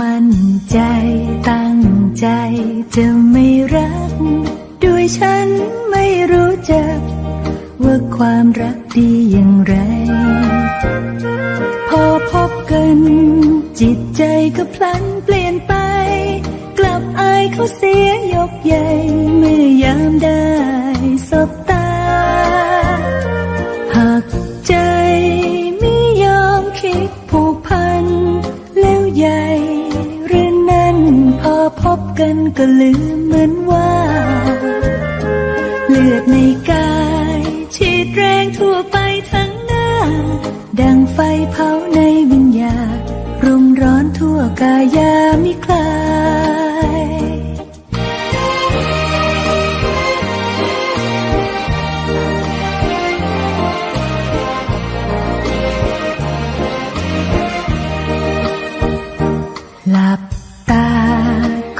มั่นใจตั้งใจจะไม่รัก ด้วยฉันไม่รู้จัก ว่าความรักดีอย่างไร พอพบกัน จิตใจก็พลันเปลี่ยนไป กลับอายเขาเสียยกใหญ่เมื่อยามได้สบตา หาก แล้วใหญ่หรือนั้นพอพบกันก็ลืมเหมือนว่า เลือดในกายฉีดแรงทั่วไปทั้งหน้า ดังไฟเผาในวิญญาณรุมร้อนทั่วกายามิคลาย หลับตา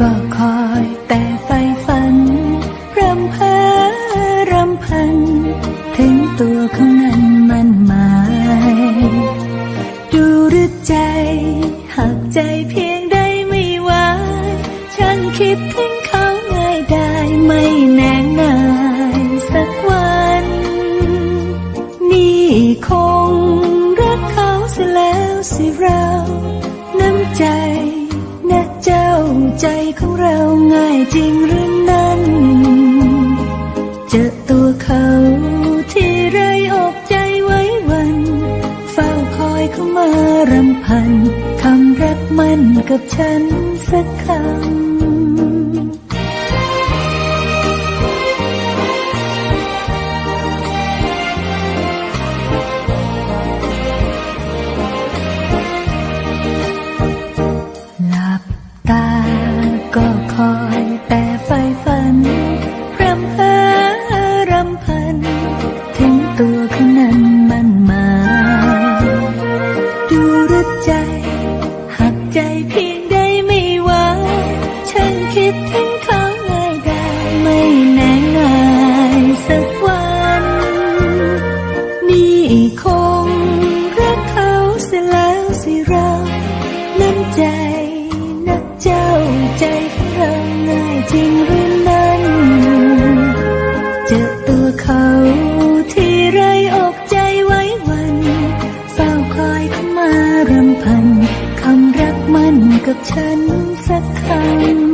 ก็คอยแต่ไฟฝัน รำเพอรำพัน ถึงตัวของนั้นมันหมาย ดูหรือใจหากใจเพียงใดไม่ไหวฉันคิดถึงเขาง่ายได้ไม่แน่นายสักวัน นี่คงรักเขาเสียแล้วสิเรา น้ำใจ จริงหรือนั้น เจอตัวเขาที่ไรอกใจไว้วัน เฝ้าคอยเขามารำพัน คำรักมันกับฉันสักคำ ห กับฉันสักครั้ง